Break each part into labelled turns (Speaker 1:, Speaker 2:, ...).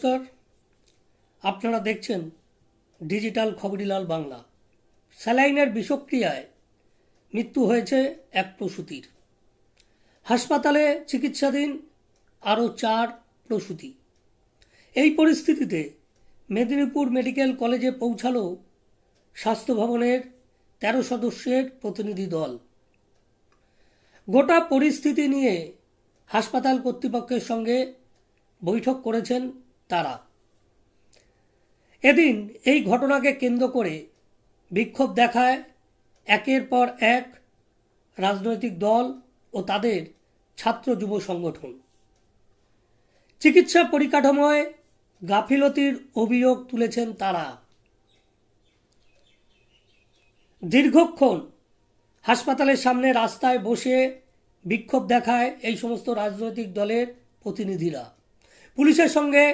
Speaker 1: নমস্কার। আপনারা দেখছেন ডিজিটাল খবরিলাল বাংলা। স্যালাইনের বিষক্রিয়ায় মৃত্যু হয়েছে এক প্রসূতির। হাসপাতালে চিকিৎসাধীন আরও চার প্রসূতি। এই পরিস্থিতিতে মেদিনীপুর মেডিকেল কলেজে পৌঁছালো স্বাস্থ্য ভবনের তেরো সদস্যের প্রতিনিধি দল। গোটা পরিস্থিতি নিয়ে হাসপাতাল কর্তৃপক্ষের সঙ্গে বৈঠক করেছেন তারা। এদিন এই ঘটনাকে কেন্দ্র করে বিক্ষোভ দেখায় একের পর এক রাজনৈতিক দল ও তাদের ছাত্র যুব সংগঠন। চিকিৎসা পরিকাঠামোয় গাফিলতির অভিযোগ তুলেছেন তারা। দীর্ঘক্ষণ হাসপাতালের সামনে রাস্তায় বসে বিক্ষোভ দেখায় এই সমস্ত রাজনৈতিক দলের প্রতিনিধিরা। পুলিশের সঙ্গে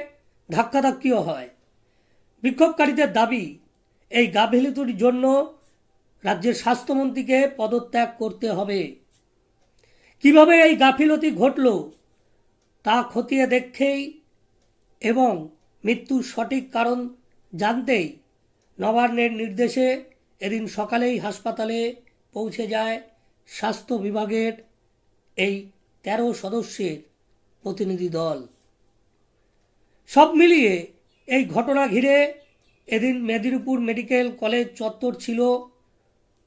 Speaker 1: ধাক্কাধাক্কিও হয়। বিক্ষোভকারীদের দাবি, এই গাফিলতির জন্য রাজ্যের স্বাস্থ্যমন্ত্রীকে পদত্যাগ করতে হবে। কীভাবে এই গাফিলতি ঘটল তা খতিয়ে দেখেই এবং মৃত্যুর সঠিক কারণ জানতেই নবান্নের নির্দেশে এদিন সকালেই হাসপাতালে পৌঁছে যায় স্বাস্থ্য বিভাগের এই তেরো সদস্যের প্রতিনিধি দল। সব মিলিয়ে এই ঘটনা ঘিরে এদিন মেদিনীপুর মেডিকেল কলেজ চত্বর ছিল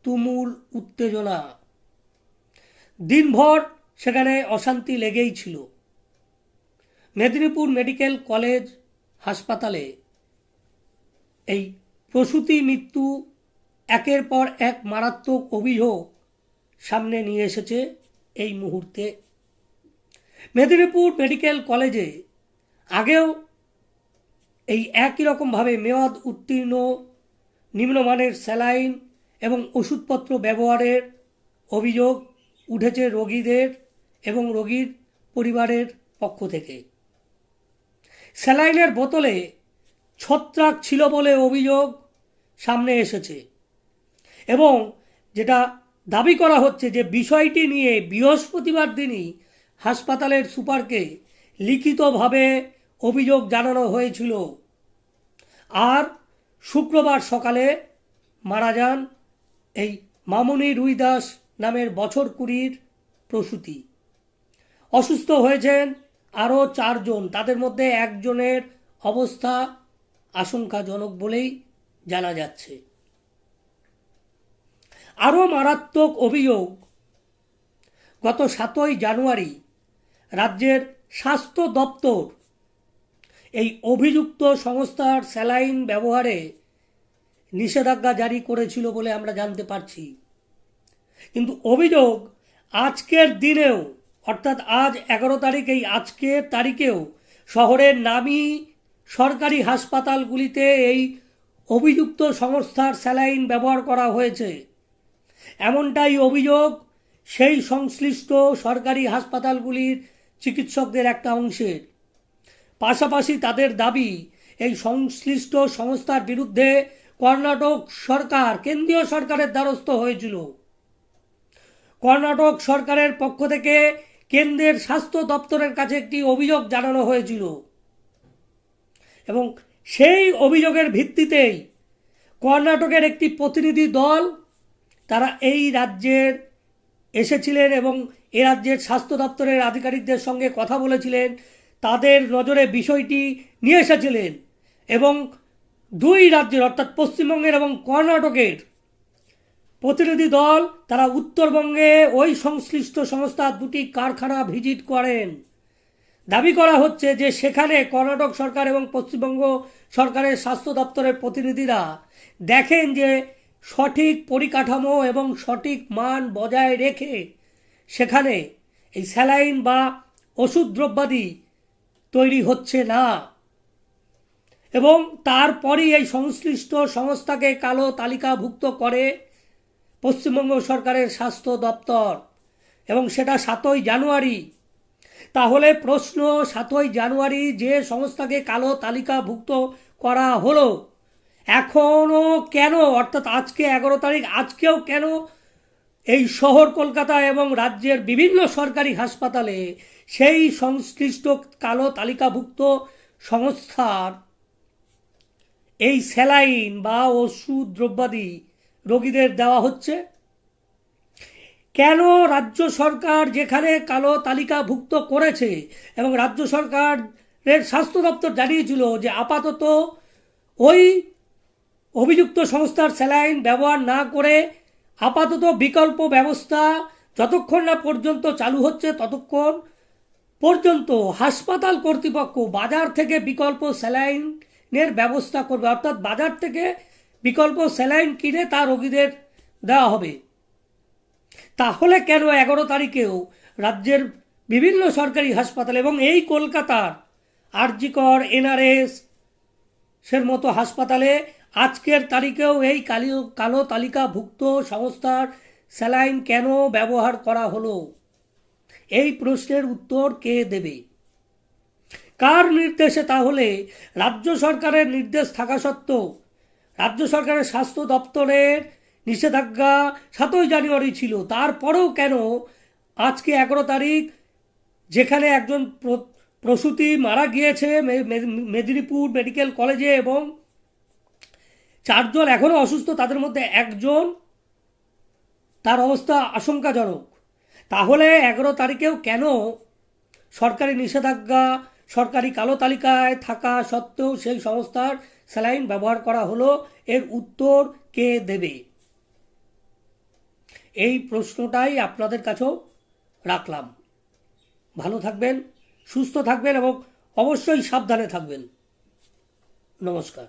Speaker 1: তুমুল উত্তেজনা। দিনভর সেখানে অশান্তি লেগেই ছিল। মেদিনীপুর মেডিকেল কলেজ হাসপাতালে এই প্রসূতি মৃত্যু একের পর এক মারাত্মক অভিযোগ সামনে নিয়ে এসেছে এই মুহূর্তে। মেদিনীপুর মেডিকেল কলেজে আগেও এই একই রকমভাবে মেয়াদ উত্তীর্ণ, নিম্নমানের স্যালাইন এবং ওষুধপত্র ব্যবহারের অভিযোগ উঠেছে রোগীদের এবং রোগীর পরিবারের পক্ষ থেকে। স্যালাইনের বোতলে ছত্রাক ছিল বলে অভিযোগ সামনে এসেছে এবং যেটা দাবি করা হচ্ছে যে বিষয়টি নিয়ে বৃহস্পতিবার দিনই হাসপাতালের সুপারকে লিখিতভাবে অভিযোগ জানানো হয়েছিল। আর শুক্রবার সকালে মারা যান এই মামুনি রুইদাস নামের বছর কুড়ির প্রসূতি। অসুস্থ হয়েছেন আরও চারজন, তাদের মধ্যে একজনের অবস্থা আশঙ্কাজনক বলেই জানা যাচ্ছে। আরও মারাত্মক অভিযোগ, গত সাতই জানুয়ারি রাজ্যের স্বাস্থ্য দপ্তর এই অভিযুক্ত সংস্থার স্যালাইন ব্যবহারে নিষেধাজ্ঞা জারি করেছিল বলে আমরা জানতে পারছি। কিন্তু অভিযোগ আজকের দিনেও, অর্থাৎ আজ এগারো তারিখ এই আজকের তারিখেও শহরের নামী সরকারি হাসপাতালগুলিতে এই অভিযুক্ত সংস্থার স্যালাইন ব্যবহার করা হয়েছে। এমনটাই অভিযোগ সেই সংশ্লিষ্ট সরকারি হাসপাতালগুলির চিকিৎসকদের একটা অংশের। পাশাপাশি তাদের দাবি, এই সংশ্লিষ্ট সংস্থার বিরুদ্ধে কর্ণাটক সরকার, কেন্দ্রীয় সরকারের দ্বারস্থ হয়েছিল। কর্ণাটক সরকারের পক্ষ থেকে কেন্দ্রের স্বাস্থ্য দপ্তরের কাছে একটি অভিযোগ জানানো হয়েছিল। এবং সেই অভিযোগের ভিত্তিতেই কর্ণাটকের একটি প্রতিনিধি দল, তারা এই রাজ্যের এসেছিলেন এবং এ রাজ্যের স্বাস্থ্য দপ্তরের আধিকারিকদের সঙ্গে কথা বলেছিলেন। তাদের নজরে বিষয়টি নিয়ে এসেছিলেন এবং দুই রাজ্যের, অর্থাৎ পশ্চিমবঙ্গের এবং কর্ণাটকের প্রতিনিধি দল, তারা উত্তরবঙ্গে ওই সংশ্লিষ্ট সংস্থা দুটি কারখানা ভিজিট করেন। দাবি করা হচ্ছে যে সেখানে কর্ণাটক সরকার এবং পশ্চিমবঙ্গ সরকারের স্বাস্থ্য দপ্তরের প্রতিনিধিরা দেখেন যে সঠিক পরিকাঠামো এবং সঠিক মান বজায় রেখে সেখানে এই স্যালাইন বা ওষুধ দ্রব্যাদি তৈরি হচ্ছে না। এবং তারপরই এই সংশ্লিষ্ট সংস্থাকে কালো তালিকাভুক্ত করে পশ্চিমবঙ্গ সরকারের স্বাস্থ্য দপ্তর। এবং সেটা সাতই জানুয়ারি। তাহলে প্রশ্ন, সাতই জানুয়ারি যে সংস্থাকে কালো তালিকাভুক্ত করা হলো এখনও কেন? অর্থাৎ আজকে এগারো তারিখ, আজকেও কেন? এই শহর কলকাতা এবং রাজ্যের বিভিন্ন সরকারি হাসপাতালে সেই সংশ্লিষ্ট কালো তালিকাভুক্ত সংস্থার এই স্যালাইন বা ওষুধ দ্রব্যাদি রোগীদের দেওয়া হচ্ছে। কেন রাজ্য সরকার যেখানে কালো তালিকাভুক্ত করেছে এবং রাজ্য সরকারের স্বাস্থ্য দপ্তর জানিয়েছিল যে আপাতত ওই অভিযুক্ত সংস্থার স্যালাইন ব্যবহার না করে আপাতত বিকল্প ব্যবস্থা যতক্ষণ না পর্যন্ত চালু হচ্ছে ততক্ষণ পর্যন্ত হাসপাতাল কর্তৃপক্ষ বাজার থেকে বিকল্প স্যালাইনের ব্যবস্থা করবে। অর্থাৎ বাজার থেকে বিকল্প স্যালাইন কিনে তা রোগীদের দেওয়া হবে। তাহলে কেন এগারো তারিখেও রাজ্যের বিভিন্ন সরকারি হাসপাতাল এবং এই কলকাতার আরজিকর, এনআরএস সের মতো হাসপাতালে আজকের তারিখেও এই কালি কালো তালিকাভুক্ত সংস্থার স্যালাইন কেন ব্যবহার করা হলো? এই প্রশ্নের উত্তর কে দেবে? কার নির্দেশে তাহলে রাজ্য সরকারের নির্দেশ থাকা সত্ত্বেও রাজ্য সরকারের স্বাস্থ্য দপ্তরের নিষেধাজ্ঞা সাতই জানুয়ারি ছিল, তারপরেও কেন আজকে এগারো তারিখ, যেখানে একজন প্র- প্রসূতি মারা গিয়েছে মেদিনীপুর মেডিকেল কলেজে এবং চারজন এখনও অসুস্থ, তাদের মধ্যে একজন, তার অবস্থা আশঙ্কাজনক। তাহলে এগারো তারিখেও কেন সরকারি নিষেধাজ্ঞা, সরকারি কালো তালিকায় থাকা সত্ত্বেও সেই সংস্থার স্যালাইন ব্যবহার করা হলো? এর উত্তর কে দেবে? এই প্রশ্নটাই আপনাদের কাছেও রাখলাম। ভালো থাকবেন, সুস্থ থাকবেন এবং অবশ্যই সাবধানে থাকবেন। নমস্কার।